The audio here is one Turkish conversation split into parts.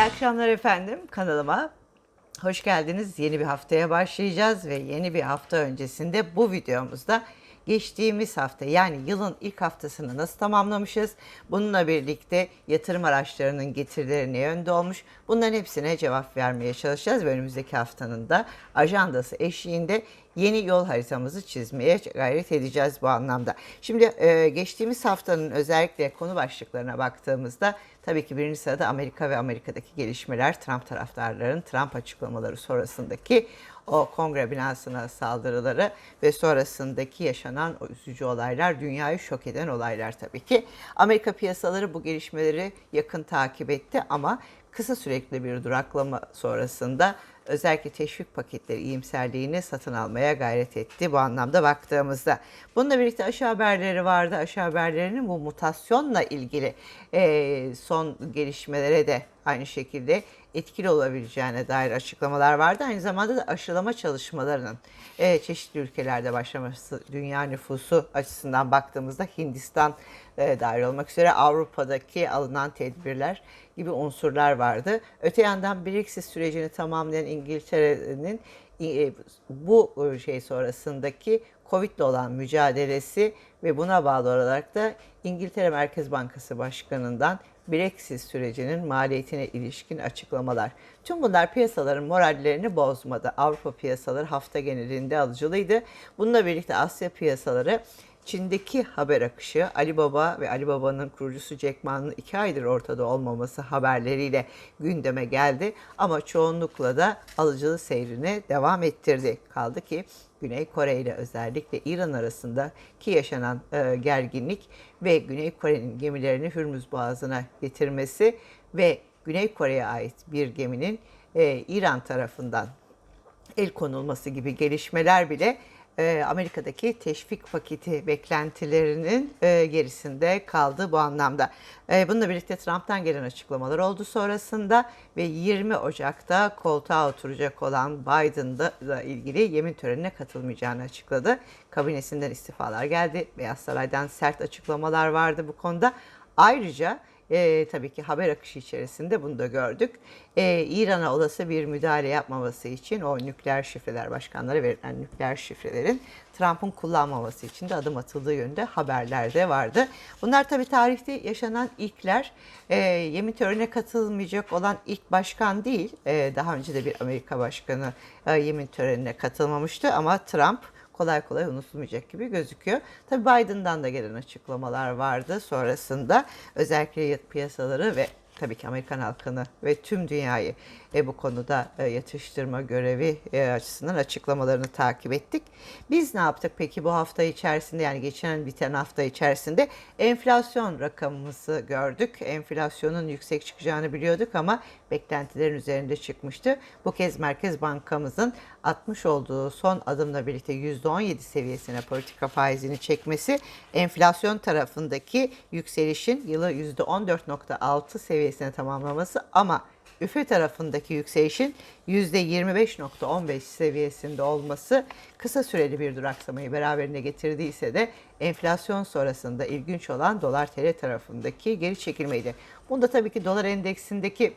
İyi akşamlar efendim kanalıma. Hoş geldiniz. Yeni bir haftaya başlayacağız ve yeni bir hafta öncesinde bu videomuzda geçtiğimiz hafta yani yılın ilk haftasını nasıl tamamlamışız? Bununla birlikte yatırım araçlarının getirileri ne yönde olmuş? Bunların hepsine cevap vermeye çalışacağız ve önümüzdeki haftanın da ajandası eşliğinde yeni yol haritamızı çizmeye gayret edeceğiz bu anlamda. Şimdi e, geçtiğimiz haftanın özellikle konu başlıklarına baktığımızda tabii ki birinci sırada Amerika ve Amerika'daki gelişmeler, Trump taraftarların Trump açıklamaları sonrasındaki o kongre binasına saldırıları ve sonrasındaki yaşanan o üzücü olaylar, dünyayı şok eden olaylar tabii ki. Amerika piyasaları bu gelişmeleri yakın takip etti ama kısa sürekli bir duraklama sonrasında özellikle teşvik paketleri iyimserliğini satın almaya gayret etti bu anlamda baktığımızda. Bununla birlikte aşı haberleri vardı. Aşı haberlerinin bu mutasyonla ilgili e, son gelişmelere de aynı şekilde etkili olabileceğine dair açıklamalar vardı. Aynı zamanda da aşılama çalışmalarının e, çeşitli ülkelerde başlaması dünya nüfusu açısından baktığımızda Hindistan e, dahil olmak üzere Avrupa'daki alınan tedbirler gibi unsurlar vardı. Öte yandan Brexit sürecini tamamlayan İngiltere'nin e, bu şey sonrasındaki Covid ile olan mücadelesi ve buna bağlı olarak da İngiltere Merkez Bankası Başkanı'ndan Brexit sürecinin maliyetine ilişkin açıklamalar. Tüm bunlar piyasaların morallerini bozmadı. Avrupa piyasaları hafta genelinde alıcılıydı. Bununla birlikte Asya piyasaları Çin'deki haber akışı Ali Baba ve Ali Baba'nın kurucusu Jack Ma'nın iki aydır ortada olmaması haberleriyle gündeme geldi. Ama çoğunlukla da alıcılı seyrini devam ettirdi. Kaldı ki Güney Kore ile özellikle İran arasında ki yaşanan e, gerginlik ve Güney Kore'nin gemilerini Hürmüz Boğazı'na getirmesi ve Güney Kore'ye ait bir geminin e, İran tarafından el konulması gibi gelişmeler bile e, Amerika'daki teşvik paketi beklentilerinin e, gerisinde kaldı bu anlamda. E, bununla birlikte Trump'tan gelen açıklamalar oldu sonrasında ve 20 Ocak'ta koltuğa oturacak olan Biden'la ilgili yemin törenine katılmayacağını açıkladı. Kabinesinden istifalar geldi. Beyaz Saray'dan sert açıklamalar vardı bu konuda. Ayrıca e, tabii ki haber akışı içerisinde bunu da gördük. E, İran'a olası bir müdahale yapmaması için o nükleer şifreler başkanlara verilen nükleer şifrelerin Trump'ın kullanmaması için de adım atıldığı yönde haberler de vardı. Bunlar tabii tarihte yaşanan ilkler. E, yemin törenine katılmayacak olan ilk başkan değil. E, daha önce de bir Amerika başkanı e, yemin törenine katılmamıştı ama Trump kolay kolay unutulmayacak gibi gözüküyor. Tabii Biden'dan da gelen açıklamalar vardı sonrasında. Özellikle piyasaları ve tabii ki Amerikan halkını ve tüm dünyayı e, bu konuda e, yatıştırma görevi e, açısından açıklamalarını takip ettik. Biz ne yaptık peki bu hafta içerisinde yani geçen biten hafta içerisinde enflasyon rakamımızı gördük. Enflasyonun yüksek çıkacağını biliyorduk ama beklentilerin üzerinde çıkmıştı. Bu kez Merkez Bankamızın atmış olduğu son adımla birlikte %17 seviyesine politika faizini çekmesi enflasyon tarafındaki yükselişin yılı %14.6 seviyesine tamamlaması ama üfe tarafındaki yükselişin %25.15 seviyesinde olması kısa süreli bir duraksamayı beraberinde getirdiyse de enflasyon sonrasında ilginç olan dolar TL tarafındaki geri çekilmeydi. Bunda tabii ki dolar endeksindeki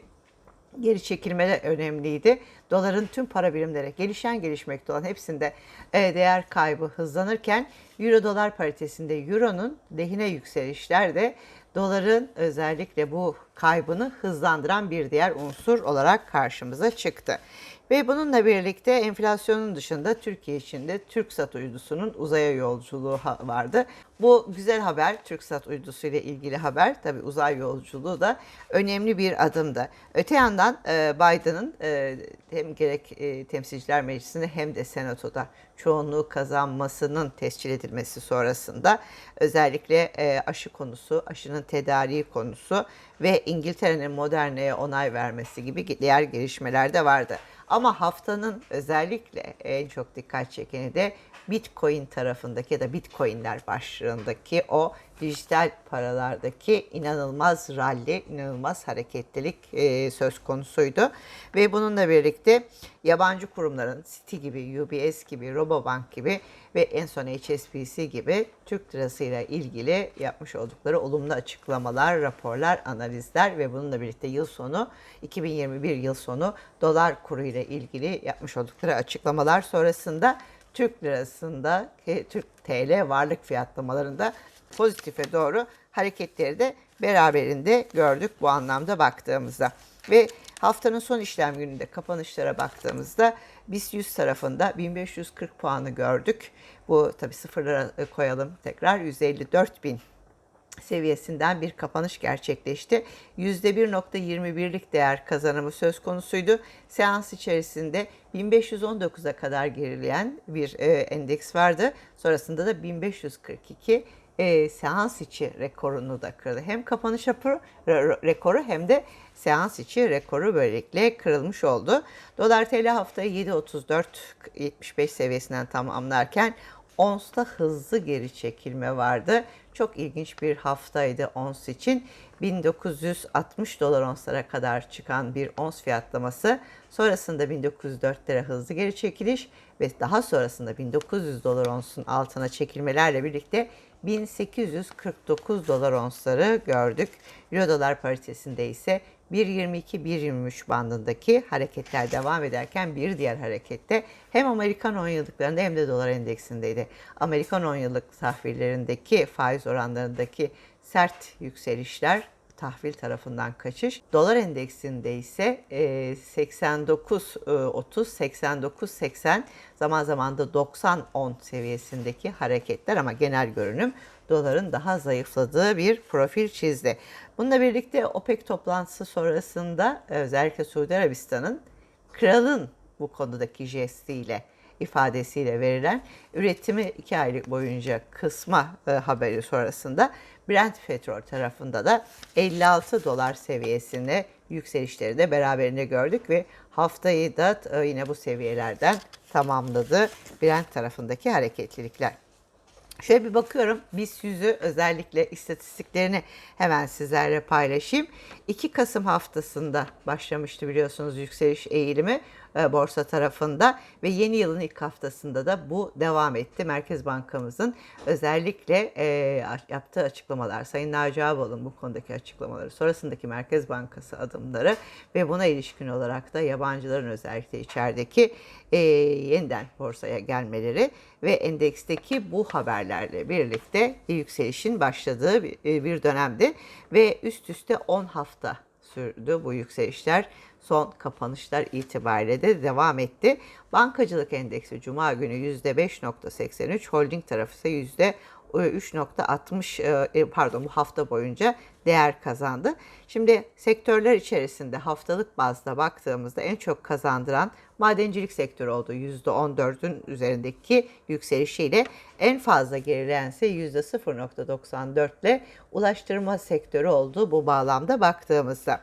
geri çekilmeler önemliydi. Doların tüm para birimleri gelişen gelişmekte olan hepsinde e, değer kaybı hızlanırken Euro dolar paritesinde Euro'nun lehine yükselişler de doların özellikle bu kaybını hızlandıran bir diğer unsur olarak karşımıza çıktı. Ve bununla birlikte enflasyonun dışında Türkiye için de TürkSat uydusunun uzaya yolculuğu vardı. Bu güzel haber, TürkSat uydusu ile ilgili haber, tabi uzay yolculuğu da önemli bir adımdı. Öte yandan e, Biden'ın e, hem gerek e, Temsilciler Meclisi'nde hem de Senato'da çoğunluğu kazanmasının tescil edilmesi sonrasında özellikle aşı konusu, aşının tedariği konusu ve İngiltere'nin Moderne'ye onay vermesi gibi diğer gelişmeler de vardı. Ama haftanın özellikle en çok dikkat çekeni de Bitcoin tarafındaki ya da Bitcoin'ler başlığındaki o dijital paralardaki inanılmaz rally, inanılmaz hareketlilik e, söz konusuydu. Ve bununla birlikte yabancı kurumların Citi gibi, UBS gibi, Robobank gibi ve en son HSBC gibi Türk lirasıyla ilgili yapmış oldukları olumlu açıklamalar, raporlar, analizler ve bununla birlikte yıl sonu 2021 yıl sonu dolar kuru ile ilgili yapmış oldukları açıklamalar sonrasında Türk lirasında Türk TL varlık fiyatlamalarında pozitife doğru hareketleri de beraberinde gördük bu anlamda baktığımızda. Ve haftanın son işlem gününde kapanışlara baktığımızda BIST 100 tarafında 1540 puanı gördük. Bu tabi sıfırlara koyalım tekrar 154 bin seviyesinden bir kapanış gerçekleşti. %1.21'lik değer kazanımı söz konusuydu. Seans içerisinde 1519'a kadar gerileyen bir e, endeks vardı. Sonrasında da 1542 e, seans içi rekorunu da kırdı. Hem kapanış yapı rekoru hem de seans içi rekoru böylelikle kırılmış oldu. Dolar TL haftayı 7.34-75 seviyesinden tamamlarken Ons'ta hızlı geri çekilme vardı. Çok ilginç bir haftaydı ons için. 1960 dolar onslara kadar çıkan bir ons fiyatlaması. Sonrasında 1904'lere hızlı geri çekiliş ve daha sonrasında 1900 dolar onsun altına çekilmelerle birlikte 1849 dolar onsları gördük. Euro dolar paritesinde ise 1.22-1.23 bandındaki hareketler devam ederken bir diğer harekette hem Amerikan 10 yıllıklarında hem de dolar endeksindeydi. Amerikan 10 yıllık tahvillerindeki faiz oranlarındaki sert yükselişler tahvil tarafından kaçış. Dolar endeksinde ise 89 30 89 80 zaman zaman da 90 10 seviyesindeki hareketler ama genel görünüm doların daha zayıfladığı bir profil çizdi. Bununla birlikte OPEC toplantısı sonrasında özellikle Suudi Arabistan'ın kralın bu konudaki jestiyle ifadesiyle verilen üretimi iki aylık boyunca kısma e, haberi sonrasında Brent petrol tarafında da 56 dolar seviyesine yükselişleri de beraberinde gördük ve haftayı da e, yine bu seviyelerden tamamladı Brent tarafındaki hareketlilikler. Şöyle bir bakıyorum BIST yüzü özellikle istatistiklerini hemen sizlerle paylaşayım. 2 Kasım haftasında başlamıştı biliyorsunuz yükseliş eğilimi. E, borsa tarafında ve yeni yılın ilk haftasında da bu devam etti. Merkez Bankamızın özellikle e, yaptığı açıklamalar, Sayın Naci Ağbal'ın bu konudaki açıklamaları, sonrasındaki Merkez Bankası adımları ve buna ilişkin olarak da yabancıların özellikle içerideki e, yeniden borsaya gelmeleri ve endeksteki bu haberlerle birlikte yükselişin başladığı bir, dönemdi ve üst üste 10 hafta sürdü bu yükselişler son kapanışlar itibariyle de devam etti. Bankacılık endeksi Cuma günü %5.83, holding tarafı ise yüzde 3.60 e, e, pardon bu hafta boyunca değer kazandı. Şimdi sektörler içerisinde haftalık bazda baktığımızda en çok kazandıran madencilik sektörü oldu. %14'ün üzerindeki yükselişiyle en fazla gerilense %0.94 ile ulaştırma sektörü oldu bu bağlamda baktığımızda.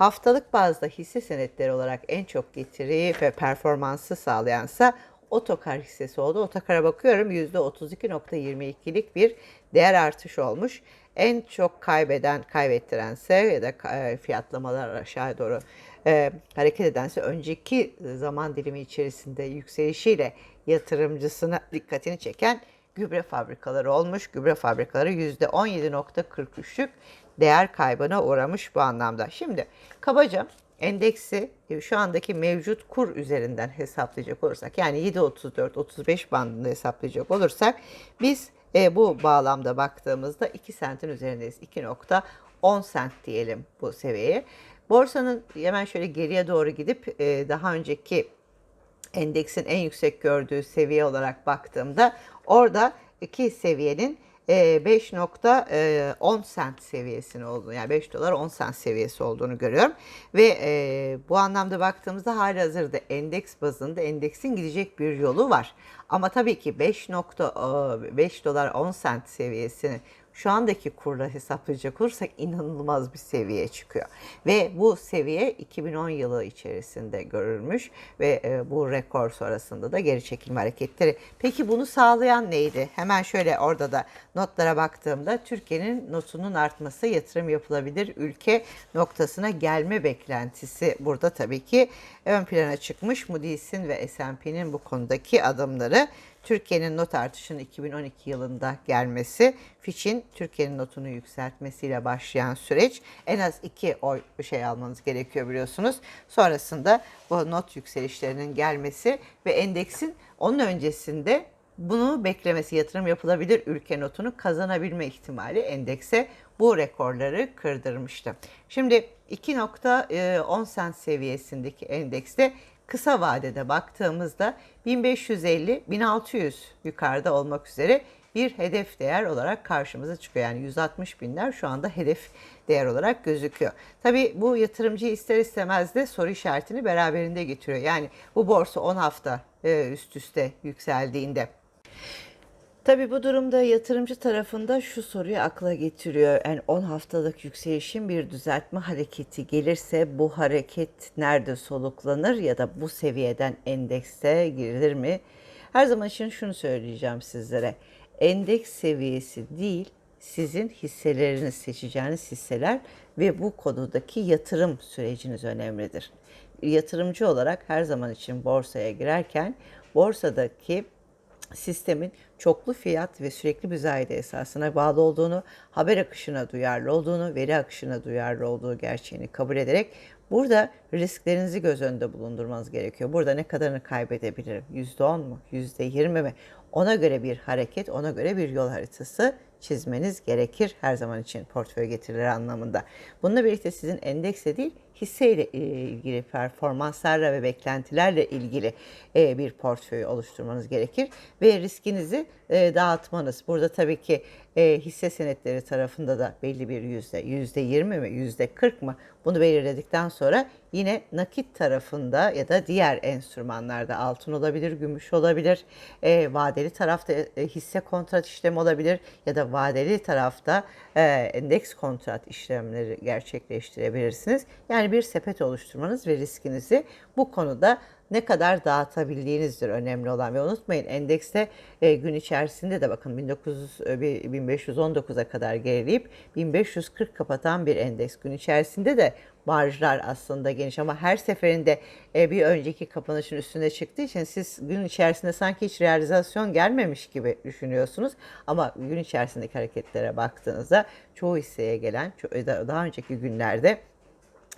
Haftalık bazda hisse senetleri olarak en çok getiri ve performansı sağlayansa otokar hissesi oldu. Otokara bakıyorum %32.22'lik bir değer artış olmuş. En çok kaybeden, kaybettirense ya da e, fiyatlamalar aşağı doğru e, hareket edense önceki zaman dilimi içerisinde yükselişiyle yatırımcısına dikkatini çeken gübre fabrikaları olmuş. Gübre fabrikaları %17.43'lük değer kaybına uğramış bu anlamda. Şimdi kabaca endeksi e, şu andaki mevcut kur üzerinden hesaplayacak olursak yani 7.34-35 bandında hesaplayacak olursak biz e, bu bağlamda baktığımızda 2 sentin üzerindeyiz. 2.10 sent diyelim bu seviyeye. Borsanın hemen şöyle geriye doğru gidip e, daha önceki endeksin en yüksek gördüğü seviye olarak baktığımda orada iki seviyenin 5.10 e, sent seviyesini olduğunu yani 5 dolar 10 sent seviyesi olduğunu görüyorum. Ve e, bu anlamda baktığımızda hali hazırda endeks bazında endeksin gidecek bir yolu var. Ama tabii ki 5.5 dolar 10 sent seviyesini şu andaki kurla hesaplayacak olursak inanılmaz bir seviyeye çıkıyor. Ve bu seviye 2010 yılı içerisinde görülmüş ve e, bu rekor sonrasında da geri çekilme hareketleri. Peki bunu sağlayan neydi? Hemen şöyle orada da notlara baktığımda Türkiye'nin notunun artması yatırım yapılabilir ülke noktasına gelme beklentisi burada tabii ki ön plana çıkmış. Moody's'in ve S&P'nin bu konudaki adımları Türkiye'nin not artışının 2012 yılında gelmesi, Fitch'in Türkiye'nin notunu yükseltmesiyle başlayan süreç en az iki oy şey almanız gerekiyor biliyorsunuz. Sonrasında bu not yükselişlerinin gelmesi ve endeksin onun öncesinde bunu beklemesi yatırım yapılabilir ülke notunu kazanabilme ihtimali endekse bu rekorları kırdırmıştı. Şimdi 2.10 sent seviyesindeki endekste kısa vadede baktığımızda 1550-1600 yukarıda olmak üzere bir hedef değer olarak karşımıza çıkıyor. Yani 160 binler şu anda hedef değer olarak gözüküyor. Tabii bu yatırımcı ister istemez de soru işaretini beraberinde getiriyor. Yani bu borsa 10 hafta e, üst üste yükseldiğinde Tabii bu durumda yatırımcı tarafında şu soruyu akla getiriyor. Yani 10 haftalık yükselişin bir düzeltme hareketi gelirse bu hareket nerede soluklanır ya da bu seviyeden endekse girilir mi? Her zaman için şunu söyleyeceğim sizlere. Endeks seviyesi değil, sizin hisseleriniz seçeceğiniz hisseler ve bu konudaki yatırım süreciniz önemlidir. Yatırımcı olarak her zaman için borsaya girerken borsadaki sistemin çoklu fiyat ve sürekli müzayede esasına bağlı olduğunu, haber akışına duyarlı olduğunu, veri akışına duyarlı olduğu gerçeğini kabul ederek burada risklerinizi göz önünde bulundurmanız gerekiyor. Burada ne kadarını kaybedebilirim? %10 mu? %20 mi? Ona göre bir hareket, ona göre bir yol haritası çizmeniz gerekir her zaman için portföy getirileri anlamında. Bununla birlikte sizin endekse değil hisseyle e, ilgili performanslarla ve beklentilerle ilgili e, bir portföy oluşturmanız gerekir ve riskinizi e, dağıtmanız. Burada tabii ki hisse senetleri tarafında da belli bir yüzde, yüzde yirmi mi, yüzde kırk mı bunu belirledikten sonra yine nakit tarafında ya da diğer enstrümanlarda altın olabilir, gümüş olabilir, vadeli tarafta hisse kontrat işlemi olabilir ya da vadeli tarafta endeks kontrat işlemleri gerçekleştirebilirsiniz. Yani bir sepet oluşturmanız ve riskinizi bu konuda ne kadar dağıtabildiğinizdir önemli olan. Ve unutmayın endekste e, gün içerisinde de bakın 1900 e, 1519'a kadar gerileyip 1540 kapatan bir endeks. Gün içerisinde de marjlar aslında geniş ama her seferinde e, bir önceki kapanışın üstünde çıktığı için siz gün içerisinde sanki hiç realizasyon gelmemiş gibi düşünüyorsunuz. Ama gün içerisindeki hareketlere baktığınızda çoğu hisseye gelen daha önceki günlerde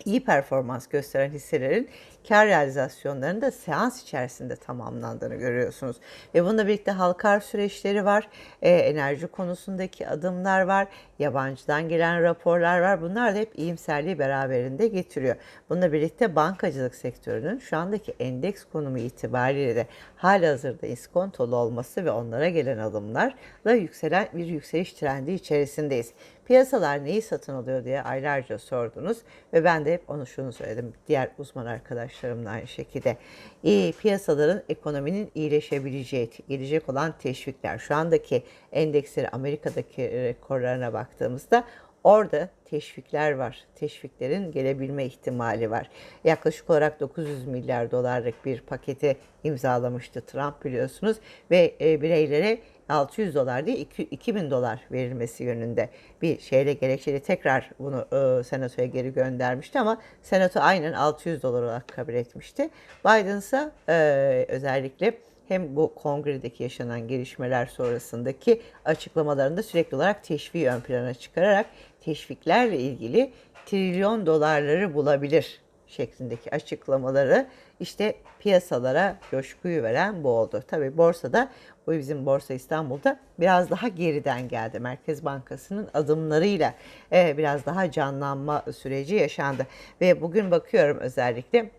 iyi performans gösteren hisselerin kar realizasyonlarının da seans içerisinde tamamlandığını görüyorsunuz. Ve bununla birlikte halkar süreçleri var, e, enerji konusundaki adımlar var, yabancıdan gelen raporlar var. Bunlar da hep iyimserliği beraberinde getiriyor. Bununla birlikte bankacılık sektörünün şu andaki endeks konumu itibariyle de hali hazırda iskontolu olması ve onlara gelen adımlarla yükselen bir yükseliş trendi içerisindeyiz. Piyasalar neyi satın alıyor diye aylarca sordunuz ve ben de hep onu şunu söyledim. Diğer uzman arkadaşlarım da aynı şekilde. İyi piyasaların ekonominin iyileşebileceği, gelecek olan teşvikler. Şu andaki endeksleri Amerika'daki rekorlarına baktığımızda Orada teşvikler var. Teşviklerin gelebilme ihtimali var. Yaklaşık olarak 900 milyar dolarlık bir paketi imzalamıştı Trump biliyorsunuz ve e, bireylere 600 dolar değil 2000 dolar verilmesi yönünde bir şeyle gerekçeli tekrar bunu e, senatoya geri göndermişti ama senato aynen 600 dolar olarak kabul etmişti. Biden ise e, özellikle hem bu kongredeki yaşanan gelişmeler sonrasındaki açıklamalarında sürekli olarak teşviği ön plana çıkararak teşviklerle ilgili trilyon dolarları bulabilir şeklindeki açıklamaları işte piyasalara coşkuyu veren bu oldu. Tabi borsada bu bizim Borsa İstanbul'da biraz daha geriden geldi. Merkez Bankası'nın adımlarıyla e, biraz daha canlanma süreci yaşandı. Ve bugün bakıyorum özellikle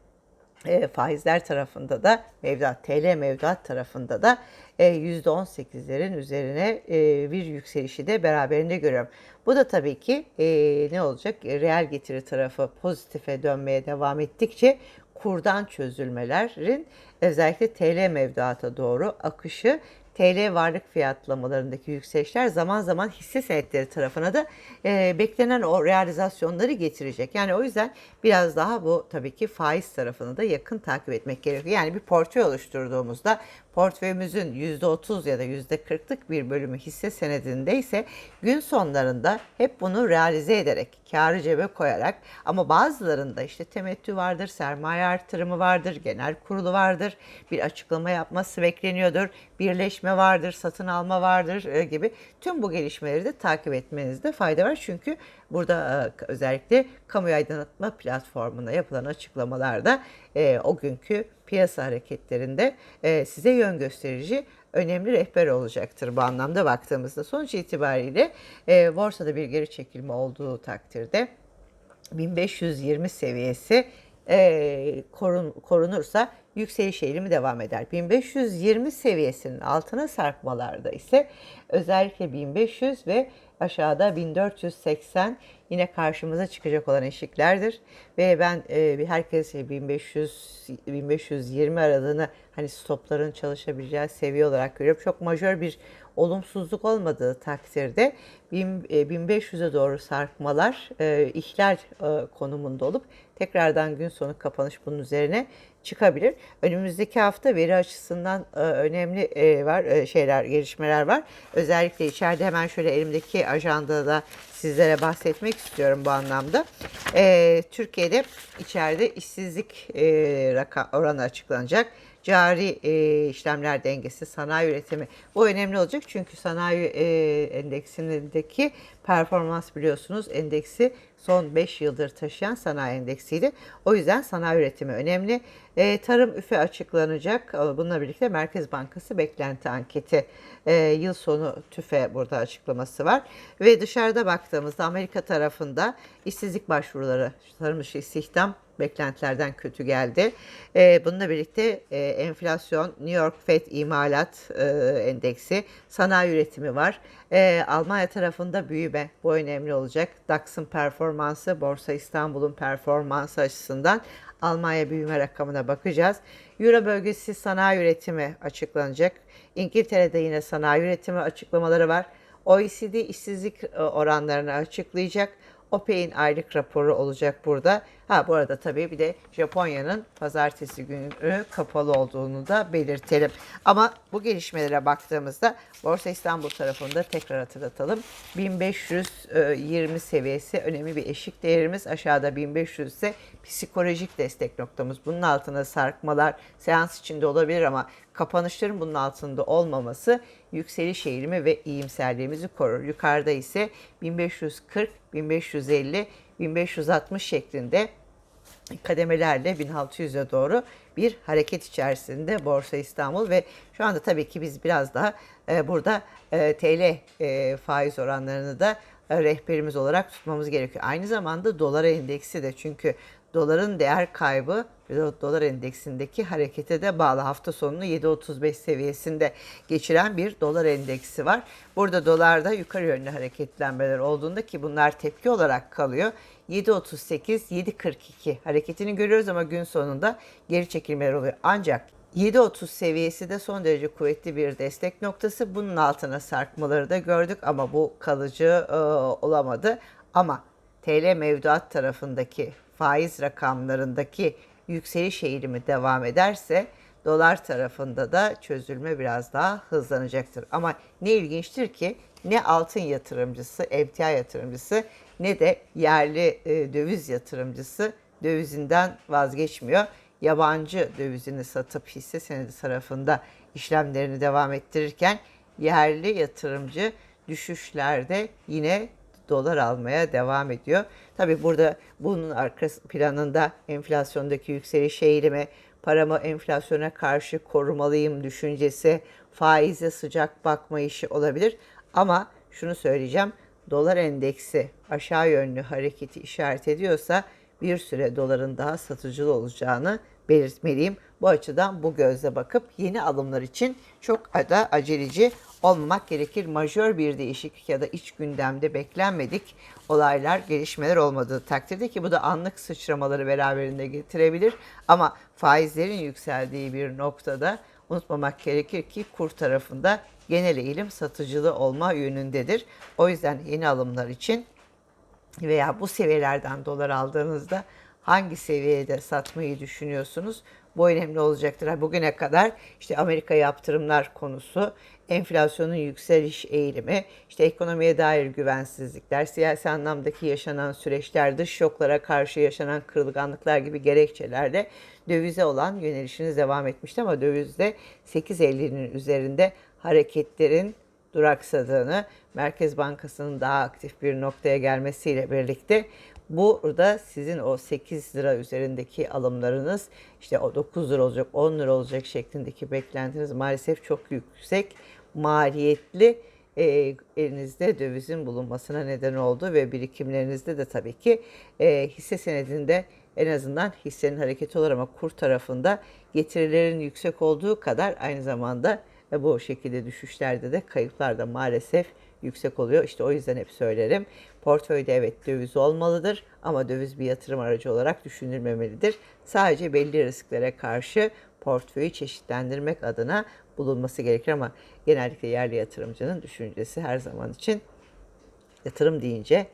e, faizler tarafında da mevduat, TL mevduat tarafında da e, %18'lerin üzerine e, bir yükselişi de beraberinde görüyorum. Bu da tabii ki e, ne olacak? Reel getiri tarafı pozitife dönmeye devam ettikçe kurdan çözülmelerin özellikle TL mevduata doğru akışı TL varlık fiyatlamalarındaki yükselişler zaman zaman hisse senetleri tarafına da e, beklenen o realizasyonları getirecek. Yani o yüzden biraz daha bu tabii ki faiz tarafını da yakın takip etmek gerekiyor. Yani bir portföy oluşturduğumuzda portföyümüzün %30 ya da %40'lık bir bölümü hisse senedindeyse gün sonlarında hep bunu realize ederek, karı cebe koyarak ama bazılarında işte temettü vardır, sermaye artırımı vardır, genel kurulu vardır, bir açıklama yapması bekleniyordur, birleşme vardır, satın alma vardır e, gibi tüm bu gelişmeleri de takip etmenizde fayda var. Çünkü burada e, özellikle kamu aydınlatma platformunda yapılan açıklamalarda e, o günkü piyasa hareketlerinde e, size yön gösterici önemli rehber olacaktır bu anlamda baktığımızda. Sonuç itibariyle e, borsada bir geri çekilme olduğu takdirde 1520 seviyesi korun, korunursa yükseliş eğilimi devam eder. 1520 seviyesinin altına sarkmalarda ise özellikle 1500 ve aşağıda 1480 yine karşımıza çıkacak olan eşiklerdir. Ve ben e, herkes 1500 1520 aralığını hani stopların çalışabileceği seviye olarak görüyorum. Çok majör bir olumsuzluk olmadığı takdirde 1500'e doğru sarkmalar e, ihlal e, konumunda olup tekrardan gün sonu kapanış bunun üzerine çıkabilir. Önümüzdeki hafta veri açısından e, önemli var şeyler, gelişmeler var. Özellikle içeride hemen şöyle elimdeki ajandada sizlere bahsetmek istiyorum bu anlamda. Türkiye'de içeride işsizlik oranı açıklanacak cari e, işlemler dengesi, sanayi üretimi bu önemli olacak çünkü sanayi e, endeksindeki performans biliyorsunuz endeksi son 5 yıldır taşıyan sanayi endeksiydi. O yüzden sanayi üretimi önemli. E, tarım üfe açıklanacak. Bununla birlikte Merkez Bankası beklenti anketi e, yıl sonu tüfe burada açıklaması var. Ve dışarıda baktığımızda Amerika tarafında işsizlik başvuruları, tarım dışı istihdam beklentilerden kötü geldi. E, bununla birlikte e, enflasyon, New York Fed imalat e, endeksi, sanayi üretimi var. E, Almanya tarafında büyüme, bu önemli olacak. DAX'ın performansı, Borsa İstanbul'un performansı açısından Almanya büyüme rakamına bakacağız. Euro bölgesi sanayi üretimi açıklanacak. İngiltere'de yine sanayi üretimi açıklamaları var. OECD işsizlik e, oranlarını açıklayacak. OPEC'in aylık raporu olacak burada. Ha bu arada tabii bir de Japonya'nın pazartesi günü kapalı olduğunu da belirtelim. Ama bu gelişmelere baktığımızda Borsa İstanbul tarafında tekrar hatırlatalım. 1520 seviyesi önemli bir eşik değerimiz. Aşağıda 1500 ise psikolojik destek noktamız. Bunun altına sarkmalar seans içinde olabilir ama kapanışların bunun altında olmaması yükseliş eğilimi ve iyimserliğimizi korur. Yukarıda ise 1540, 1550, 1560 şeklinde kademelerle 1600'e doğru bir hareket içerisinde Borsa İstanbul ve şu anda tabii ki biz biraz daha e, burada e, TL e, faiz oranlarını da rehberimiz olarak tutmamız gerekiyor. Aynı zamanda dolar endeksi de çünkü doların değer kaybı dolar endeksindeki harekete de bağlı. Hafta sonunu 7.35 seviyesinde geçiren bir dolar endeksi var. Burada dolarda yukarı yönlü hareketlenmeler olduğunda ki bunlar tepki olarak kalıyor. 7.38, 7.42 hareketini görüyoruz ama gün sonunda geri çekilmeler oluyor. Ancak 7.30 seviyesi de son derece kuvvetli bir destek noktası. Bunun altına sarkmaları da gördük ama bu kalıcı e, olamadı. Ama TL mevduat tarafındaki faiz rakamlarındaki yükseliş eğilimi devam ederse dolar tarafında da çözülme biraz daha hızlanacaktır. Ama ne ilginçtir ki ne altın yatırımcısı, emtia yatırımcısı ne de yerli e, döviz yatırımcısı dövizinden vazgeçmiyor. Yabancı dövizini satıp hisse senedi tarafında işlemlerini devam ettirirken yerli yatırımcı düşüşlerde yine dolar almaya devam ediyor. Tabii burada bunun arka planında enflasyondaki yükseliş eğilimi, paramı enflasyona karşı korumalıyım düşüncesi, faize sıcak bakma işi olabilir. Ama şunu söyleyeceğim, dolar endeksi aşağı yönlü hareketi işaret ediyorsa bir süre doların daha satıcılı olacağını belirtmeliyim. Bu açıdan bu gözle bakıp yeni alımlar için çok da aceleci olmamak gerekir. Majör bir değişiklik ya da iç gündemde beklenmedik olaylar, gelişmeler olmadığı takdirde ki bu da anlık sıçramaları beraberinde getirebilir. Ama faizlerin yükseldiği bir noktada unutmamak gerekir ki kur tarafında genel eğilim satıcılı olma yönündedir. O yüzden yeni alımlar için veya bu seviyelerden dolar aldığınızda hangi seviyede satmayı düşünüyorsunuz? Bu önemli olacaktır. Bugüne kadar işte Amerika yaptırımlar konusu, enflasyonun yükseliş eğilimi, işte ekonomiye dair güvensizlikler, siyasi anlamdaki yaşanan süreçler, dış şoklara karşı yaşanan kırılganlıklar gibi gerekçelerle dövize olan yönelişiniz devam etmişti ama dövizde 8.50'nin üzerinde hareketlerin duraksadığını, Merkez Bankası'nın daha aktif bir noktaya gelmesiyle birlikte burada sizin o 8 lira üzerindeki alımlarınız işte o 9 lira olacak, 10 lira olacak şeklindeki beklentiniz maalesef çok yüksek, maliyetli e, elinizde dövizin bulunmasına neden oldu ve birikimlerinizde de tabii ki e, hisse senedinde en azından hissenin hareketi olur ama kur tarafında getirilerin yüksek olduğu kadar aynı zamanda ve bu şekilde düşüşlerde de kayıplar da maalesef yüksek oluyor. İşte o yüzden hep söylerim. Portföyde evet döviz olmalıdır ama döviz bir yatırım aracı olarak düşünülmemelidir. Sadece belli risklere karşı portföyü çeşitlendirmek adına bulunması gerekir ama genellikle yerli yatırımcının düşüncesi her zaman için yatırım deyince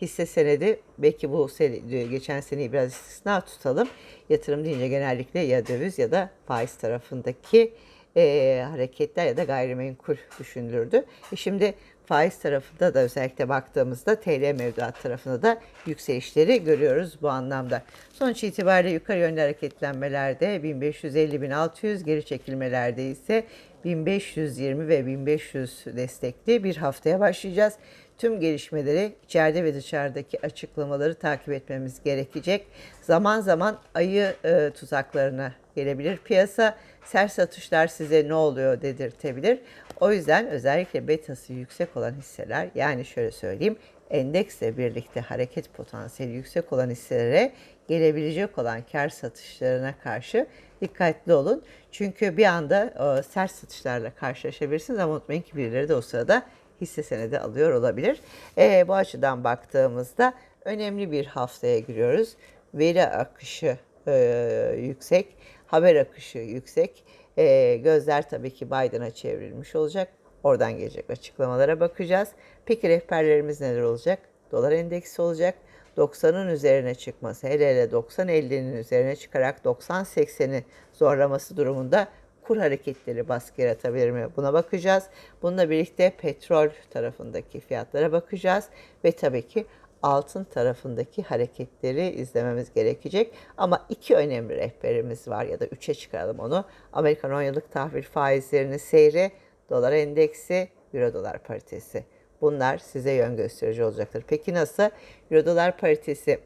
hisse senedi belki bu sene, geçen seneyi biraz istisna tutalım. Yatırım deyince genellikle ya döviz ya da faiz tarafındaki e, hareketler ya da gayrimenkul düşünülürdü. E şimdi faiz tarafında da özellikle baktığımızda TL mevduat tarafında da yükselişleri görüyoruz bu anlamda. Sonuç itibariyle yukarı yönlü hareketlenmelerde 1550-1600 geri çekilmelerde ise 1520 ve 1500 destekli bir haftaya başlayacağız. Tüm gelişmeleri içeride ve dışarıdaki açıklamaları takip etmemiz gerekecek. Zaman zaman ayı e, tuzaklarına gelebilir piyasa. Sert satışlar size ne oluyor dedirtebilir. O yüzden özellikle betası yüksek olan hisseler yani şöyle söyleyeyim endeksle birlikte hareket potansiyeli yüksek olan hisselere gelebilecek olan kar satışlarına karşı dikkatli olun. Çünkü bir anda o sert satışlarla karşılaşabilirsiniz ama unutmayın ki birileri de o sırada hisse senedi alıyor olabilir. E, bu açıdan baktığımızda önemli bir haftaya giriyoruz. Veri akışı e, yüksek, haber akışı yüksek. E, gözler tabii ki Biden'a çevrilmiş olacak. Oradan gelecek açıklamalara bakacağız. Peki rehberlerimiz neler olacak? Dolar endeksi olacak. 90'ın üzerine çıkması, hele hele 90-50'nin üzerine çıkarak 90-80'i zorlaması durumunda kur hareketleri baskı yaratabilir mi? Buna bakacağız. Bununla birlikte petrol tarafındaki fiyatlara bakacağız ve tabii ki altın tarafındaki hareketleri izlememiz gerekecek. Ama iki önemli rehberimiz var ya da üçe çıkaralım onu. Amerikan 10 yıllık tahvil faizlerinin seyri, dolar endeksi, euro dolar paritesi. Bunlar size yön gösterici olacaktır. Peki nasıl? Euro dolar paritesi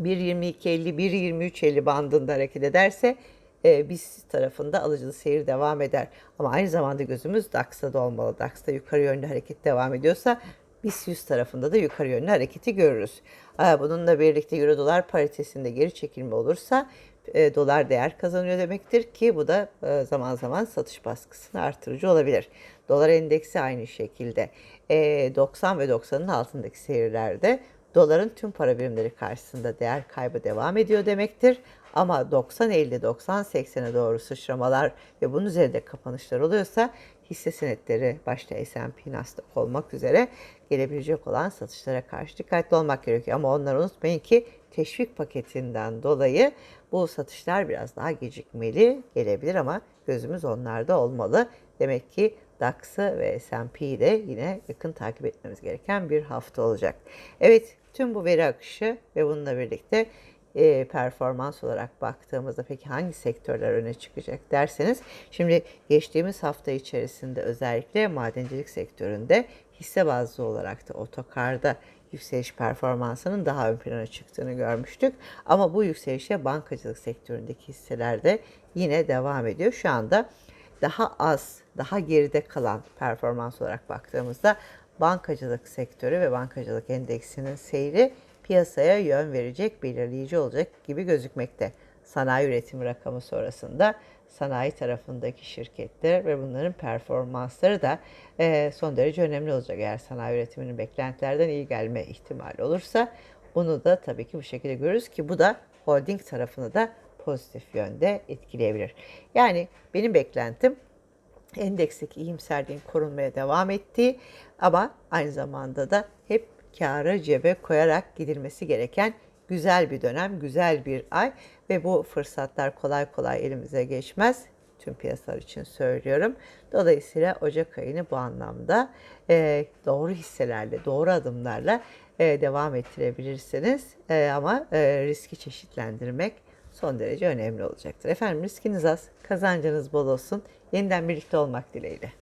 1.22.50, 1.23.50 bandında hareket ederse e, biz tarafında alıcılı seyir devam eder. Ama aynı zamanda gözümüz DAX'ta da olmalı. DAX'ta yukarı yönlü hareket devam ediyorsa BIST 100 tarafında da yukarı yönlü hareketi görürüz. Bununla birlikte Euro dolar paritesinde geri çekilme olursa e, dolar değer kazanıyor demektir ki bu da e, zaman zaman satış baskısını artırıcı olabilir. Dolar endeksi aynı şekilde e, 90 ve 90'ın altındaki seyirlerde doların tüm para birimleri karşısında değer kaybı devam ediyor demektir. Ama 90-50, 90-80'e doğru sıçramalar ve bunun üzerinde kapanışlar oluyorsa hisse senetleri başta S&P, Nasdaq olmak üzere gelebilecek olan satışlara karşı dikkatli olmak gerekiyor. Ama onları unutmayın ki teşvik paketinden dolayı bu satışlar biraz daha gecikmeli gelebilir ama gözümüz onlarda olmalı. Demek ki DAX'ı ve S&P'yi de yine yakın takip etmemiz gereken bir hafta olacak. Evet tüm bu veri akışı ve bununla birlikte e, performans olarak baktığımızda peki hangi sektörler öne çıkacak derseniz şimdi geçtiğimiz hafta içerisinde özellikle madencilik sektöründe hisse bazlı olarak da otokarda yükseliş performansının daha ön plana çıktığını görmüştük. Ama bu yükselişe bankacılık sektöründeki hisselerde yine devam ediyor. Şu anda daha az, daha geride kalan performans olarak baktığımızda bankacılık sektörü ve bankacılık endeksinin seyri piyasaya yön verecek, belirleyici olacak gibi gözükmekte. Sanayi üretimi rakamı sonrasında sanayi tarafındaki şirketler ve bunların performansları da e, son derece önemli olacak. Eğer sanayi üretiminin beklentilerden iyi gelme ihtimali olursa bunu da tabii ki bu şekilde görürüz ki bu da holding tarafını da pozitif yönde etkileyebilir. Yani benim beklentim endeksteki iyimserliğin korunmaya devam ettiği ama aynı zamanda da hep kârı cebe koyarak gidilmesi gereken güzel bir dönem, güzel bir ay ve bu fırsatlar kolay kolay elimize geçmez. Tüm piyasalar için söylüyorum. Dolayısıyla Ocak ayını bu anlamda e, doğru hisselerle, doğru adımlarla e, devam ettirebilirsiniz. E, ama e, riski çeşitlendirmek son derece önemli olacaktır. Efendim riskiniz az, kazancınız bol olsun. Yeniden birlikte olmak dileğiyle.